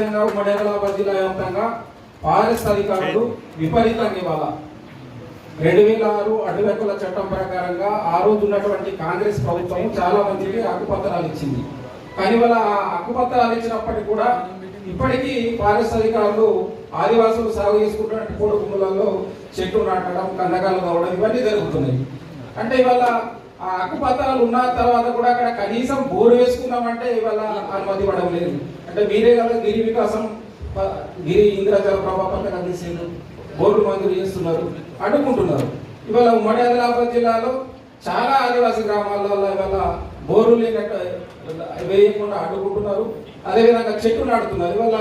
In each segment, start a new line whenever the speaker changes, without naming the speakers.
ముఖ్యంగా జిల్లా వ్యాప్తంగా ఫారెస్ట్ అధికారులు విపరీతంగా ఇవాళ. రెండు వేల ఆరు అడవి చట్టం ప్రకారంగా ఆ రోజు ఉన్నటువంటి కాంగ్రెస్ ప్రభుత్వం చాలా మందికి హక్కుపత్రాలు ఇచ్చింది. కానీ వాళ్ళ ఆ హక్కుపత్రాలు ఇచ్చినప్పటికీ కూడా ఇప్పటికీ ఫారెస్ట్ అధికారులు ఆదివాసులు సాగు చేసుకుంటున్న కోడి భూములలో చెట్లు నాటడం కందకాలు కావడం ఇవన్నీ జరుగుతున్నాయి. అంటే ఇవాళ ఆ హక్కుపత్రాలు ఉన్న తర్వాత కూడా అక్కడ కనీసం బోరు వేసుకుందామంటే ఇవాళ అనుమతి ఇవ్వడం లేదు. అంటే మీరే కదా గిరి వికాసం గిరి ఇంద్రజల ప్రభా పథకం బోర్డు మంజూరు చేస్తున్నారు అడ్డుకుంటున్నారు. ఇవాళ ఉమ్మడి ఆదిలాబాద్ జిల్లాలో చాలా ఆదివాసీ గ్రామాల్లో ఇవాళ బోరు లేనట్టు వేయకుండా అడ్డుకుంటున్నారు. అదేవిధంగా చెట్లు నాటుతున్నారు. ఇవాళ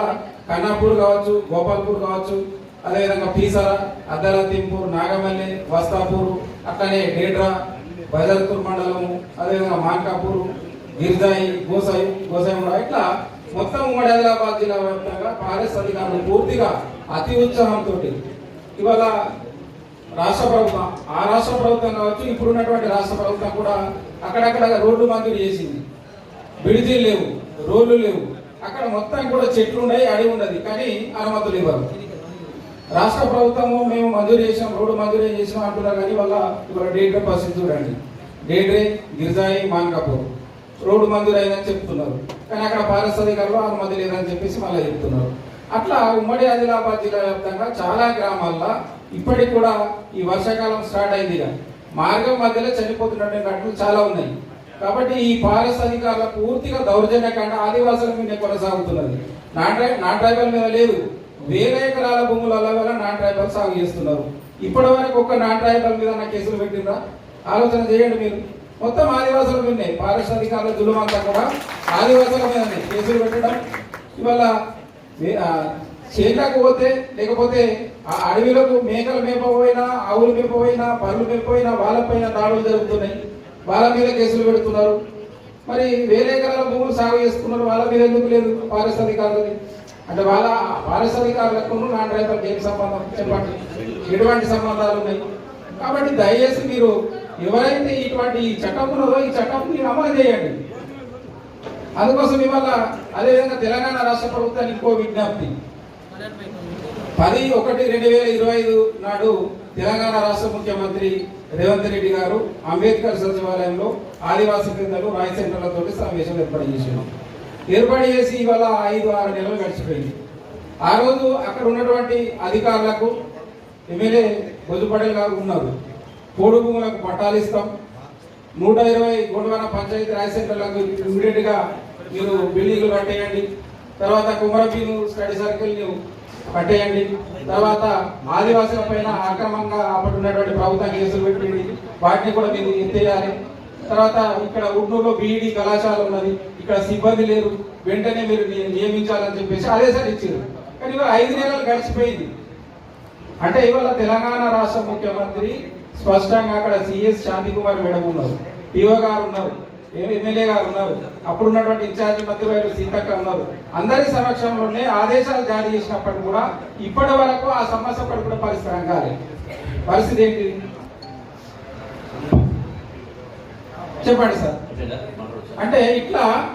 కన్నాపూర్ కావచ్చు గోపాల్పూర్ కావచ్చు అదేవిధంగా పీసర అద్దలతీంపూర్ నాగమల్లి వస్తాపూర్ అట్లనే డేడ్రా బజర్పూర్ మండలము అదేవిధంగా మాన్కాపూర్ గిరిజాయి గోసాయి గోసాయి ఇట్లా మొత్తం ఉమ్మడి జిల్లా వ్యాప్తంగా ఫారెస్ట్ అధికారులు పూర్తిగా అతి ఉత్సాహంతో ఇవాళ రాష్ట్ర ప్రభుత్వం ఆ రాష్ట్ర ప్రభుత్వం కావచ్చు ఇప్పుడు ఉన్నటువంటి రాష్ట్ర ప్రభుత్వం కూడా అక్కడక్కడ రోడ్లు మంజూరు చేసింది. బిడిజీలు లేవు రోడ్లు లేవు. అక్కడ మొత్తం కూడా చెట్లు ఉన్నాయి అడవి ఉన్నది కానీ అనుమతులు ఇవ్వరు. రాష్ట్ర ప్రభుత్వము మేము మంజూరు చేసాం రోడ్డు మంజూరు చేసాం అంటున్నారు కానీ వాళ్ళ ఇవాళ డేట్రే పరిస్థితి చూడండి. డేట్రే గిరిజాయి మాన్కాపూర్. రోడ్డు మంజూరు చెప్తున్నారు. కానీ అక్కడ పారిశ్రామికల్లో అధికారులు అనుమతి లేదని చెప్పేసి మళ్ళీ చెప్తున్నారు. అట్లా ఉమ్మడి ఆదిలాబాద్ జిల్లా వ్యాప్తంగా చాలా గ్రామాల్లో ఇప్పటికి కూడా ఈ వర్షాకాలం స్టార్ట్ అయింది మార్గం మధ్యలో చనిపోతున్నటువంటి ఘటనలు చాలా ఉన్నాయి. కాబట్టి ఈ ఫారెస్ట్ అధికారుల పూర్తిగా దౌర్జన్యకాండ ఆదివాసుల మీద కొనసాగుతున్నది. నాన్ నాన్ ట్రైబల్ మీద లేదు. వేల ఎకరాల భూములలో వల్ల నాన్ ట్రైబల్ సాగు చేస్తున్నారు. ఇప్పటి వరకు ఒక్క నాన్ ట్రైబల్ మీద నా కేసులు పెట్టిందా ఆలోచన చేయండి మీరు. మొత్తం ఆదివాసుల మీదనే పారిశ్ర అధికారుల దులుమంతా కూడా ఆదివాసుల మీదనే కేసులు పెట్టడం. ఇవాళ వే- చేనులకు పోతే లేకపోతే ఆ అడవిలకు మేకలు మేపపోయినా ఆవులు మేపపోయినా పనులు మేపపోయినా వాళ్ళపైన దాడులు జరుగుతున్నాయి. వాళ్ళ మీద కేసులు పెడుతున్నారు. మరి వేరే ఎకరాల భూములు సాగు చేసుకున్నారు వాళ్ళ మీద ఎందుకు లేదు పారిశ్ర అధికారులది అంటే వాళ్ళ పారిశ్ర అధికారులకు నాన్ రైతులకు ఏం సంబంధం? చెప్పండి. ఎటువంటి సంబంధాలు ఉన్నాయి? కాబట్టి దయచేసి మీరు ఎవరైతే ఇటువంటి ఈ చట్టం ఈ చట్టం మీరు అమలు చేయండి. అందుకోసం ఇవాళ అదేవిధంగా తెలంగాణ రాష్ట్ర ప్రభుత్వానికి ఇంకో విజ్ఞప్తి. పది ఒకటి రెండు వేల ఇరవై ఐదు నాడు తెలంగాణ రాష్ట్ర ముఖ్యమంత్రి రేవంత్ రెడ్డి గారు అంబేద్కర్ సచివాలయంలో ఆదివాసీ కేంద్రాలు రాయి సెంటర్లతో సమావేశం ఏర్పాటు చేసినాం ఏర్పాటు చేసి ఇవాళ ఐదు ఆరు నెలలు గడిచిపోయింది. ఆ రోజు అక్కడ ఉన్నటువంటి అధికారులకు ఎమ్మెల్యే బొజ్జుపటేల్ గారు ఉన్నారు. పోడు భూములకు పట్టాలు ఇస్తాం. నూట ఇరవై గుండవన పంచాయతీ రాయి సెంటర్లకు ఇమీడియట్గా మీరు బిల్డింగ్లు కట్టేయండి. తర్వాత కుమరబీను స్టడీ సర్కిల్ కట్టేయండి. తర్వాత ఆదివాసుల పైన అక్రమంగా అప్పటి ప్రభుత్వం కేసులు పెట్టండి. వాటిని కూడా మీరు ఎత్తేయాలి. తర్వాత ఇక్కడ ఉడ్నూరులో బీఈడి కళాశాల ఉన్నది. ఇక్కడ సిబ్బంది లేరు. వెంటనే మీరు నియమించాలని చెప్పేసి ఆదేశాలు ఇచ్చారు. కానీ ఇవాళ ఐదు నెలలు గడిచిపోయింది. అంటే ఇవాళ తెలంగాణ రాష్ట్ర ముఖ్యమంత్రి స్పష్టంగా అక్కడ సిఎస్ శాంతి కుమార్ మేడం ఉన్నారు. పిఓ గారు ఉన్నారు. ఏ- ఎమ్మెల్యే గారు ఉన్నారు. అప్పుడు ఉన్నటువంటి ఇన్ఛార్జి మంత్రివర్యులు సీతక్క ఉన్నారు. అందరి సమక్షంలోనే ఆదేశాలు జారీ చేసినప్పటికీ కూడా ఇప్పటి వరకు ఆ సమస్య ఒకటి కూడా పరిష్కారం కాలేదు. పరిస్థితి ఏంటి? చెప్పండి సార్. అంటే ఇట్లా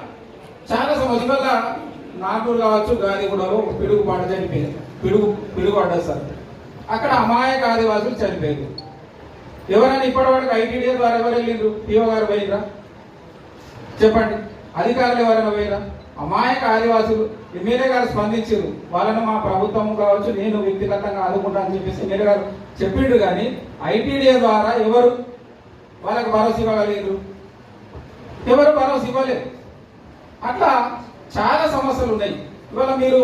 చాలా సమస్యల వల్ల నాగూరు కావచ్చు గాదిగూడలో పిడుగు పాట చనిపోయింది. పిడుగు పిడుగు పడ్డది సార్. అక్కడ అమాయక ఆదివాసులు చనిపోయారు. ఎవరైనా ఇప్పటివరకు ఐటీడీఏ ద్వారా ఎవరు వెళ్ళిండ్రు? పిఓ గారు పోయినరా చెప్పండి. అధికారులు ఎవరైనా పోయినా అమాయక ఆదివాసులు ఎమ్మెల్యే గారు స్పందించారు. వాళ్ళని మా ప్రభుత్వం కావచ్చు నేను వ్యక్తిగతంగా ఆదుకుంటా అని చెప్పేసి ఎమ్మెల్యే గారు చెప్పిండు కానీ ఐటీడీఏ ద్వారా ఎవరు వాళ్ళకి భరోసా ఇవ్వగలిగారు ఎవరు భరోసా ఇవ్వలేదు. అట్లా చాలా సమస్యలు ఉన్నాయి. ఇవాళ మీరు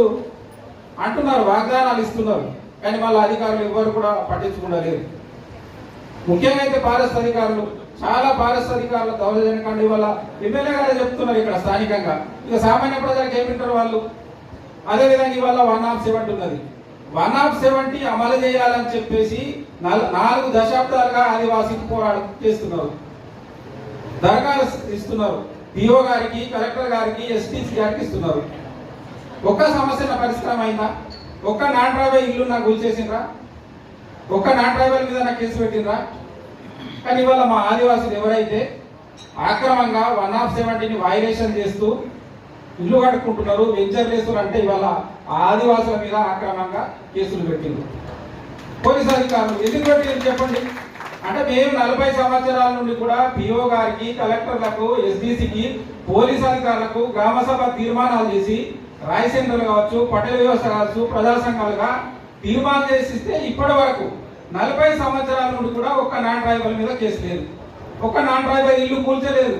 అంటున్నారు వాగ్దానాలు ఇస్తున్నారు కానీ వాళ్ళ అధికారులు ఎవరు కూడా పట్టించుకుంటలేరు ముఖ్యంగా అయితే ఫారెస్ట్ అధికారులు చాలా ఫారెస్ట్ అధికారులు దౌర్జన్యకండి వల్ల ఎమ్మెల్యే గారు చెప్తున్నారు ఇక్కడ స్థానికంగా. ఇక సామాన్య ప్రజలకు ఏమింటారు వాళ్ళు? అదేవిధంగా ఇవాళ వన్ ఆఫ్ సెవెంటీ ఉన్నది. వన్ ఆఫ్ సెవెంటీ అమలు చేయాలని చెప్పేసి నాలుగు దశాబ్దాలుగా ఆదివాసీకి పోరాటం చేస్తున్నారు. దరఖాస్తు ఇస్తున్నారు. డిఓ గారికి కలెక్టర్ గారికి ఎస్టీసీ గారికి ఇస్తున్నారు. ఒక్క సమస్య పరిష్కారం అయిందా? ఒక్క నాన్ డ్రైవర్ ఇల్లు నాకు గురి చేసిండ్రా ఒక్క నాన్ డ్రైవర్ మీద నాకు కేసు పెట్టిండ్రా? కానీ ఇవాళ మా ఆదివాసులు ఎవరైతే ఆక్రమంగా వన్ ఆఫ్ సెవెంటీని వైలేషన్ చేస్తూ ఇల్లు కట్టుకుంటున్నారు వెంచర్ చేస్తున్నారు అంటే ఇవాళ ఆదివాసుల మీద ఆక్రమంగా కేసులు పెట్టింది పోలీస్ అధికారులు ఎందుకు పెట్టింది చెప్పండి. అంటే మేము నలభై సంవత్సరాల నుండి కూడా పిఓ గారికి కలెక్టర్లకు ఎస్డిసికి పోలీస్ అధికారులకు గ్రామ సభ తీర్మానాలు చేసి రాయసేంద్రులు కావచ్చు పటేల్ వ్యవస్థ కావచ్చు ప్రజా సంఘాలుగా తీర్మానం చేసిస్తే ఇప్పటి వరకు నలభై సంవత్సరాల నుండి కూడా ఒక్క నాన్ ట్రైబల్ మీద కేసు లేదు. ఒక్క నాన్ ట్రైబల్ ఇల్లు కూల్చలేదు.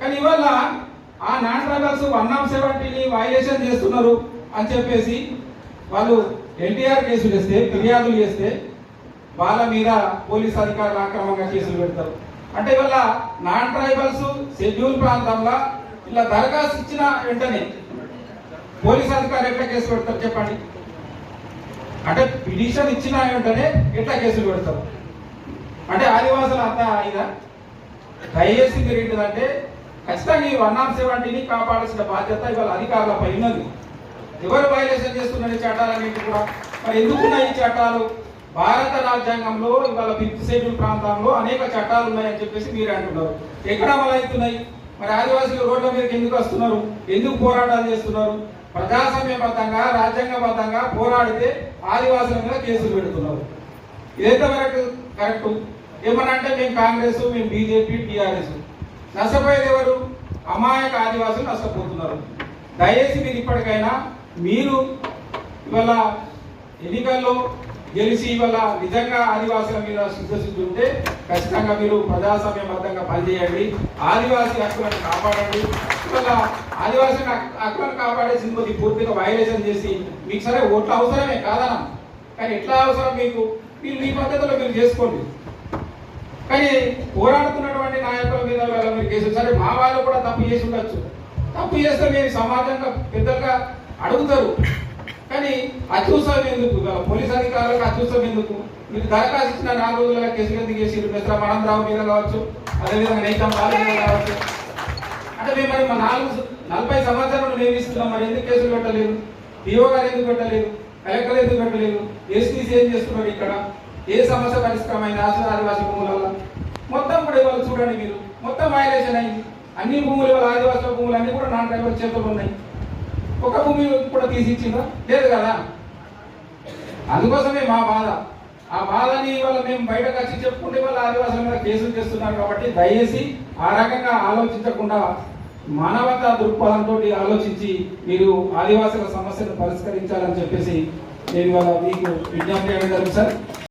కానీ ఇవాళ ఆ నాన్ ట్రైబల్స్ వన్ ఆఫ్ సెవెంటీని వైలేషన్ చేస్తున్నారు అని చెప్పేసి వాళ్ళు ఎన్టీఆర్ కేసులు చేస్తే ఫిర్యాదులు చేస్తే వాళ్ళ మీద పోలీస్ అధికారులు అక్రమంగా కేసులు పెడతారు. అంటే ఇవాళ నాన్ ట్రైబల్స్ షెడ్యూల్ ప్రాంతంలో ఇలా దరఖాస్తు ఇచ్చిన వెంటనే పోలీస్ అధికారులు ఎట్లా కేసు పెడతారు చెప్పండి? అంటే పిటిషన్ ఇచ్చిన వెంటనే ఎట్లా కేసులు పెడతారు? అంటే ఆదివాసులు అంతా ఇదా దయచేసి మీరు ఏంటిదంటే ఖచ్చితంగా ఈ వన్ ఆఫ్ సెవెంటీని కాపాడాల్సిన బాధ్యత ఇవాళ అధికారులపై ఉన్నది. ఎవరు వైలేషన్ చేస్తున్నారు ఈ చట్టాలన్నింటి కూడా. మరి ఎందుకున్నాయి ఈ చట్టాలు? భారత రాజ్యాంగంలో ఇవాళ ఫిఫ్త్ షెడ్యూల్ ప్రాంతంలో అనేక చట్టాలు ఉన్నాయని చెప్పేసి మీరు అంటున్నారు. ఎక్కడ అమలు అవుతున్నాయి మరి ఆదివాసులు రోడ్ల మీదకి ఎందుకు వస్తున్నారు? ఎందుకు పోరాటాలు చేస్తున్నారు? ప్రజాస్వామ్యబద్ధంగా రాజ్యాంగబద్ధంగా పోరాడితే ఆదివాసుల మీద కేసులు పెడుతున్నారు. ఇదైతే మనకు కరెక్ట్? ఏమనంటే మేము కాంగ్రెస్ మేము బీజేపీ టీఆర్ఎస్. నష్టపోయేది ఎవరు? అమాయక ఆదివాసులు నష్టపోతున్నారు. దయచేసి మీరు ఇప్పటికైనా మీరు ఇవాళ ఎన్నికల్లో గెలిచి ఇవాళ నిజంగా ఆదివాసుల మీద సిద్ధశుద్ధి ఉంటే ఖచ్చితంగా మీరు ప్రజాస్వామ్యబద్ధంగా పనిచేయండి. ఆదివాసీ హక్కులను కాపాడండి. ఇవాళ ఆదివాసీ హక్కులను కాపాడేసింది కొద్ది పూర్తిగా వైలేషన్ చేసి మీకు సరే ఓట్లు అవసరమే కాదన? కానీ ఎట్లా అవసరం మీకు? మీరు మీ పద్ధతిలో మీరు చేసుకోండి. కానీ పోరాడుతున్నటువంటి నాయకుల మీద వాళ్ళ మీరు కేసు సరే మా వాళ్ళు కూడా తప్పు చేసి ఉండొచ్చు. తప్పు చేస్తే మీరు సమాజంగా పెద్దగా అడుగుతారు. కానీ అత్యుత్సవం ఎందుకు? పోలీస్ అధికారులకు అత్యుత్సవం ఎందుకు? మీరు దరఖాస్తు ఇచ్చిన నాలుగు రోజుల కేసులు ఎందుకు చేసి మిత్ర మనందరావు మీద కావచ్చు అదేవిధంగా నైతం బాల మీద కావచ్చు. అంటే మేము మరి మా నాలుగు నలభై సంవత్సరాలు మేము ఇస్తున్నాం. మరి ఎందుకు కేసులు పెట్టలేదు? పిఓ గారు ఎందుకు పెట్టలేదు? కలెక్టర్ ఎందుకు పెట్టలేదు? ఎస్టీసీ ఏం చేస్తున్నారు ఇక్కడ? ఏ సమస్య పరిష్కారమైన ఆశ్రమ ఆదివాసీ భూముల వల్ల? మొత్తం కూడా ఇవాళ చూడండి మీరు. మొత్తం వైలేషన్ అయింది. అన్ని భూములు ఇవాళ ఆదివాసుల భూములు అన్ని కూడా నాన్ డ్రైవర్ చేతులు ఉన్నాయి. ఒక భూమి కూడా తీసి ఇచ్చిందా లేదు కదా? అందుకోసమే మా బాధ. ఆ బాధని ఇవాళ మేము బయటకు వచ్చి చెప్పుకుంటే వాళ్ళ ఆదివాసుల మీద కేసులు చేస్తున్నారు కాబట్టి దయచేసి ఆ రకంగా ఆలోచించకుండా మానవతా దృక్పథంతో ఆలోచించి మీరు ఆదివాసుల సమస్యను పరిష్కరించాలని చెప్పేసి నేను మీకు విజ్ఞప్తి చేయడం సార్.